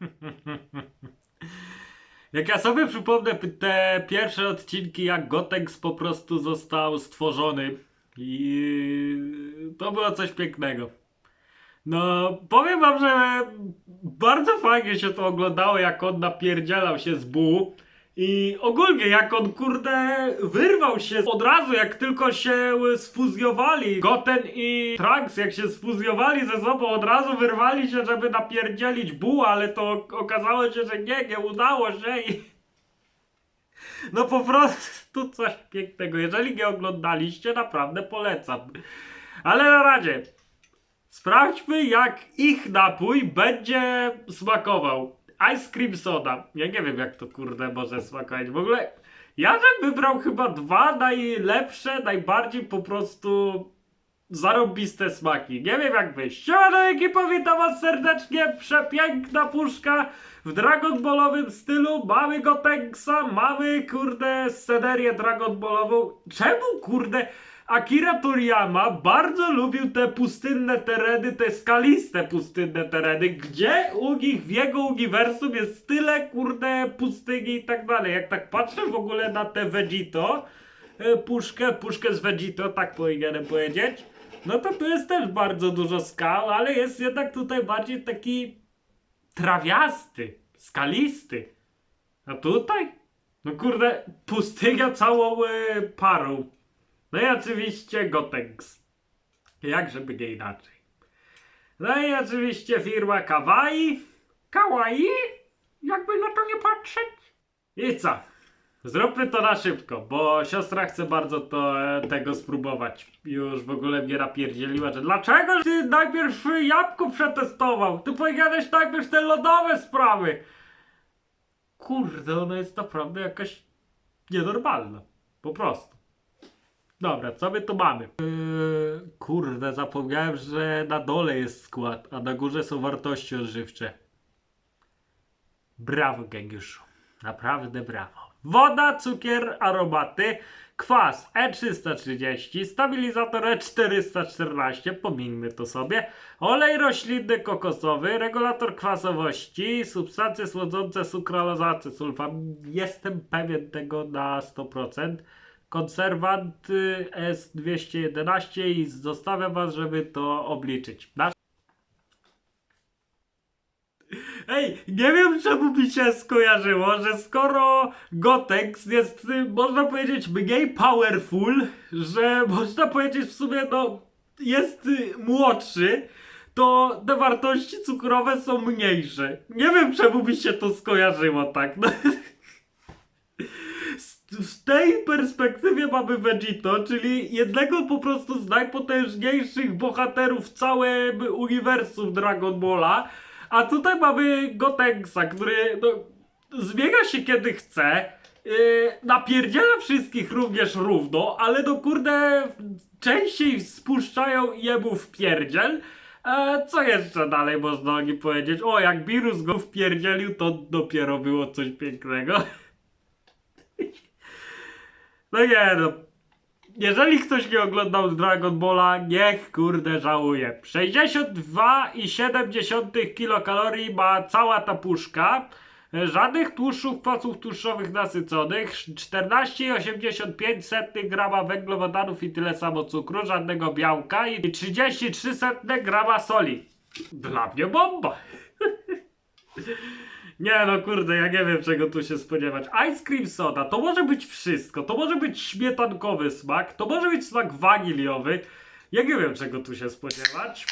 Jak ja sobie przypomnę te pierwsze odcinki, jak Gotex po prostu został stworzony i to było coś pięknego. No, powiem wam, że bardzo fajnie się to oglądało, jak on napierdzielał się z Bu. I ogólnie, jak on kurde wyrwał się od razu, jak tylko się sfuzjowali, Goten i Trunks, jak się sfuzjowali ze sobą, od razu wyrwali się, żeby napierdzielić Bu, ale to okazało się, że nie, nie udało się i... No po prostu coś pięknego. Jeżeli nie oglądaliście, naprawdę polecam. Ale na razie, sprawdźmy jak ich napój będzie smakował. Ice cream soda. Ja nie wiem jak to kurde może smakować. W ogóle ja bym wybrał chyba dwa najlepsze, najbardziej po prostu zarobiste smaki. Nie wiem jak wy. Siemano ekipo, witam was serdecznie. Przepiękna puszka w Dragon Ballowym stylu. Mamy Gotenks,a mamy kurde scenerię Dragon Ballową. Czemu kurde Akira Toriyama bardzo lubił te pustynne tereny, te skaliste pustynne tereny, gdzie u nich w jego uniwersum jest tyle kurde pustyni i tak dalej. Jak tak patrzę w ogóle na te Vegito, e, puszkę, puszkę z Vegito, tak powinienem powiedzieć, no to tu jest też bardzo dużo skał, ale jest jednak tutaj bardziej taki trawiasty, skalisty. A tutaj? No kurde, pustynia całą e, parą. No i oczywiście Gotenks. Jak żeby nie inaczej. No i oczywiście firma Kawaii. Kawaii? Jakby na to nie patrzeć. I co? Zróbmy to na szybko, bo siostra chce bardzo to, e, tego spróbować. Już w ogóle mnie napierdzieliła, że dlaczego ty najpierw jabłko przetestował? Ty powinieneś najpierw te lodowe sprawy. Kurde, ona jest naprawdę jakaś nienormalna. Po prostu. Dobra, co my tu mamy? Yy, kurde, zapomniałem, że na dole jest skład, a na górze są wartości odżywcze. Brawo, geniuszu. Naprawdę brawo. Woda, cukier, aromaty, kwas E330, stabilizator E414, pomińmy to sobie, olej roślinny kokosowy, regulator kwasowości, substancje słodzące, sukraloza, sulfam. Jestem pewien tego na 100%. Konserwant y, S211 i zostawiam was, żeby to obliczyć. Nasz Ej, nie wiem czemu mi się skojarzyło, że skoro Gotex jest, y, można powiedzieć, mniej powerful, że można powiedzieć w sumie, no, jest y, młodszy, to te wartości cukrowe są mniejsze. Nie wiem czemu mi się to skojarzyło tak. No. W tej perspektywie mamy Vegito, czyli jednego po prostu z najpotężniejszych bohaterów w całym uniwersum Dragon Balla, a tutaj mamy Gotenks,a który no, zmienia się kiedy chce, yy, napierdziela wszystkich również równo, ale no kurde częściej spuszczają jemu w pierdziel. E, co jeszcze dalej można o nim powiedzieć? O, jak Birus go wpierdzielił, to dopiero było coś pięknego. No nie no. Jeżeli ktoś nie oglądał Dragon Balla, niech kurde żałuje. 62,7 kilokalorii ma cała ta puszka. Żadnych tłuszczów, kwasów tłuszczowych nasyconych, 14,85 grama węglowodanów i tyle samo cukru, żadnego białka i 33 grama soli. Dla mnie bomba! Nie no kurde, ja nie wiem czego tu się spodziewać. Ice cream soda to może być wszystko. To może być śmietankowy smak, to może być smak waniliowy. Ja nie wiem czego tu się spodziewać.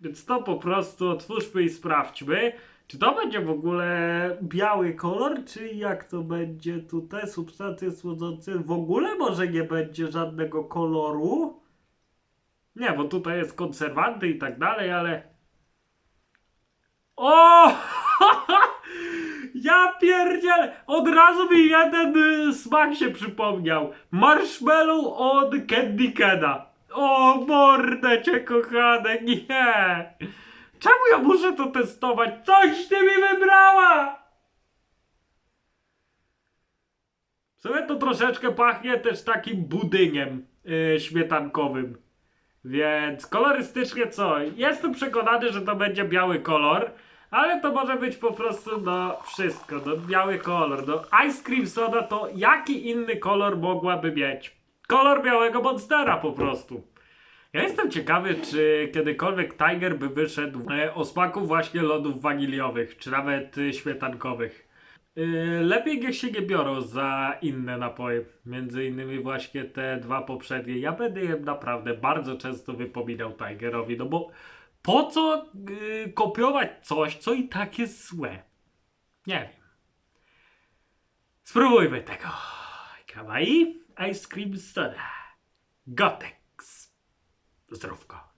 Więc to po prostu otwórzmy i sprawdźmy. Czy to będzie w ogóle biały kolor, czy jak to będzie tutaj? Substancje słodzące w ogóle może nie będzie żadnego koloru? Nie, bo tutaj jest konserwanty i tak dalej, ale... O! Ja pierdziel! Od razu mi jeden y, smak się przypomniał. Marshmallow od Candy Cana. O mordę cię kochane, nie! Czemu ja muszę to testować? Coś ty mi wybrała! W to troszeczkę pachnie też takim budyniem yy, śmietankowym. Więc kolorystycznie co? Jestem przekonany, że to będzie biały kolor. Ale to może być po prostu no wszystko, no biały kolor. No ice cream soda to jaki inny kolor mogłaby mieć? Kolor białego monstera po prostu. Ja jestem ciekawy, czy kiedykolwiek Tiger by wyszedł e, o smaku właśnie lodów waniliowych, czy nawet y, śmietankowych. Y, lepiej niech się nie biorą za inne napoje. Między innymi właśnie te dwa poprzednie. Ja będę je naprawdę bardzo często wypominał Tigerowi, no bo po co y, kopiować coś, co i tak jest złe? Nie wiem. Spróbujmy tego. Kawaii Ice Cream Soda. Gotex. Zdrówko.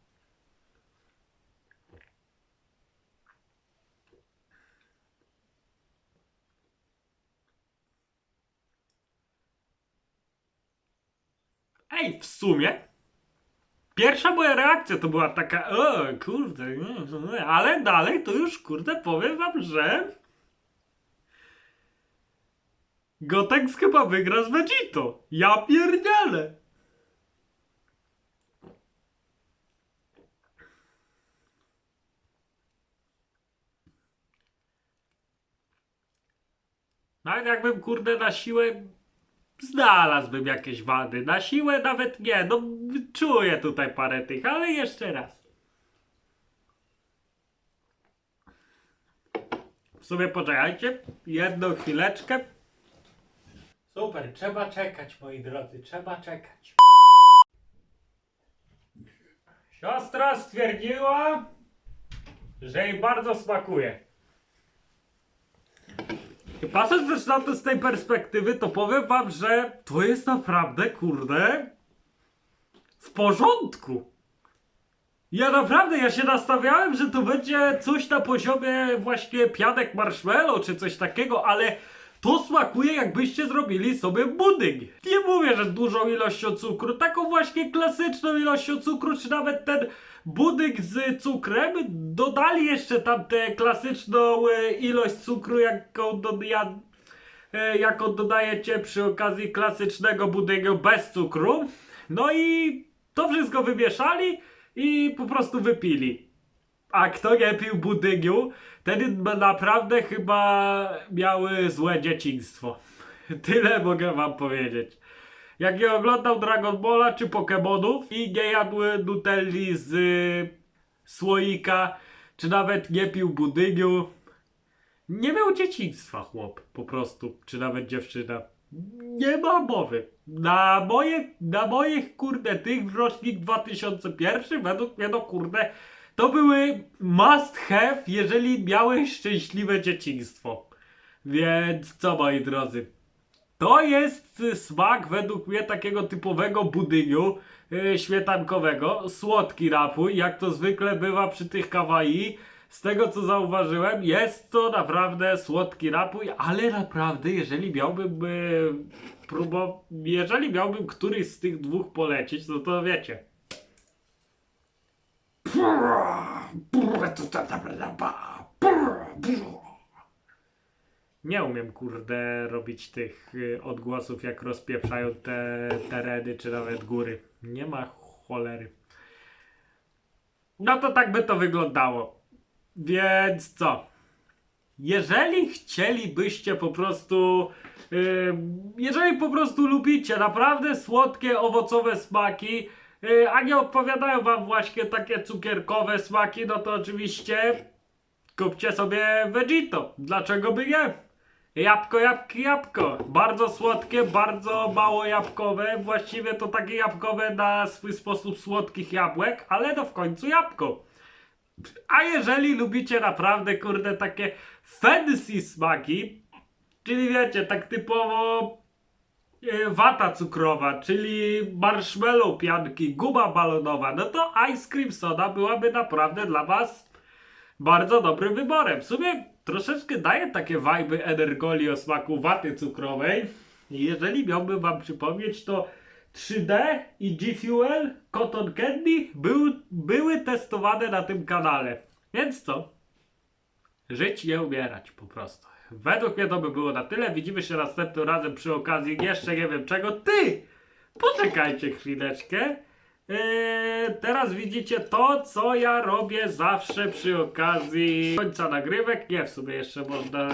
Ej, w sumie Pierwsza moja reakcja to była taka, o kurde, ale dalej to już kurde powiem wam, że Gotex chyba wygra z Vegito. Ja pierdzielę. Nawet jakbym kurde na siłę znalazłbym jakieś wady. Na siłę nawet nie, no czuję tutaj parę tych, ale jeszcze raz. W sumie poczekajcie, jedną chwileczkę. Super, trzeba czekać moi drodzy, trzeba czekać. Siostra stwierdziła, że jej bardzo smakuje. Patrząc też na to z tej perspektywy, to powiem wam, że to jest naprawdę, kurde, w porządku. Ja naprawdę, ja się nastawiałem, że to będzie coś na poziomie właśnie pianek marshmallow czy coś takiego, ale to smakuje jakbyście zrobili sobie budyń. Nie mówię, że dużą ilością cukru, taką właśnie klasyczną ilością cukru, czy nawet ten budyń z cukrem, dodali jeszcze tam tę klasyczną e, ilość cukru, jaką, do, ja, e, jaką dodajecie przy okazji klasycznego budyniu bez cukru. No i to wszystko wymieszali i po prostu wypili. A kto nie pił budyniu, ten naprawdę chyba miały złe dzieciństwo. Tyle mogę wam powiedzieć. Jak nie oglądał Dragon Balla czy Pokemonów i nie jadł nutelli z y, słoika, czy nawet nie pił budyniu, nie miał dzieciństwa chłop, po prostu, czy nawet dziewczyna. Nie ma mowy. Na moje, na moich kurde tych rocznik 2001 według mnie no kurde to były must have, jeżeli miałeś szczęśliwe dzieciństwo. Więc co moi drodzy, to jest smak według mnie takiego typowego budyniu yy, śmietankowego, słodki rapuj, jak to zwykle bywa przy tych kawaii. Z tego co zauważyłem, jest to naprawdę słodki rapuj, ale naprawdę, jeżeli miałbym yy, jeżeli miałbym któryś z tych dwóch polecić, no to wiecie. Nie umiem, kurde, robić tych y, odgłosów, jak rozpieprzają te tereny, czy nawet góry. Nie ma cholery. No to tak by to wyglądało. Więc co? Jeżeli chcielibyście po prostu. y, jeżeli po prostu lubicie naprawdę słodkie, owocowe smaki, a nie odpowiadają wam właśnie takie cukierkowe smaki, no to oczywiście kupcie sobie Vegito. Dlaczego by nie? Jabłko, jabłki, jabłko. Bardzo słodkie, bardzo mało jabłkowe. Właściwie to takie jabłkowe na swój sposób słodkich jabłek, ale to w końcu jabłko. A jeżeli lubicie naprawdę, kurde, takie fancy smaki, czyli wiecie, tak typowo e, wata cukrowa, czyli marshmallow pianki, guba balonowa, no to ice cream soda byłaby naprawdę dla was bardzo dobrym wyborem. W sumie troszeczkę daje takie wajby energoli o smaku waty cukrowej. Jeżeli miałbym wam przypomnieć, to 3D i G Fuel, Cotton Candy był, były testowane na tym kanale. Więc co? Żyć nie umierać po prostu. Według mnie to by było na tyle. Widzimy się następnym razem przy okazji jeszcze nie wiem czego. Ty! Poczekajcie chwileczkę. Yy, teraz widzicie to, co ja robię zawsze przy okazji końca nagrywek. Nie, w sumie jeszcze można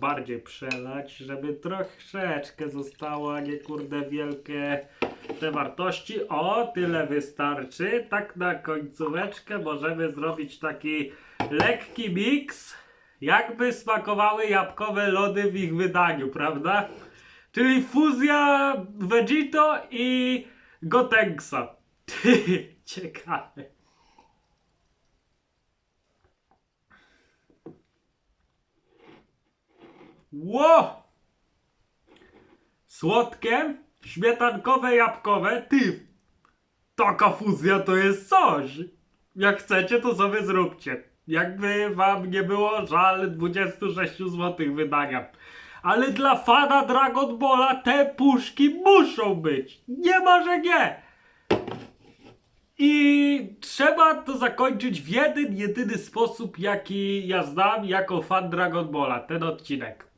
bardziej przelać, żeby troszeczkę zostało, nie kurde wielkie te wartości. O, tyle wystarczy. Tak na końcóweczkę możemy zrobić taki lekki miks, jakby smakowały jabłkowe lody w ich wydaniu, prawda? Czyli fuzja Vegito i Gotenksa. Ciekawe. Ło! Słodkie, śmietankowe, jabłkowe. Ty, taka fuzja to jest coś. Jak chcecie, to sobie zróbcie. Jakby wam nie było żal 26 zł wydania. Ale dla fana Dragon Balla te puszki muszą być. Nie ma, że nie. I trzeba to zakończyć w jeden, jedyny sposób, jaki ja znam jako fan Dragon Balla, ten odcinek.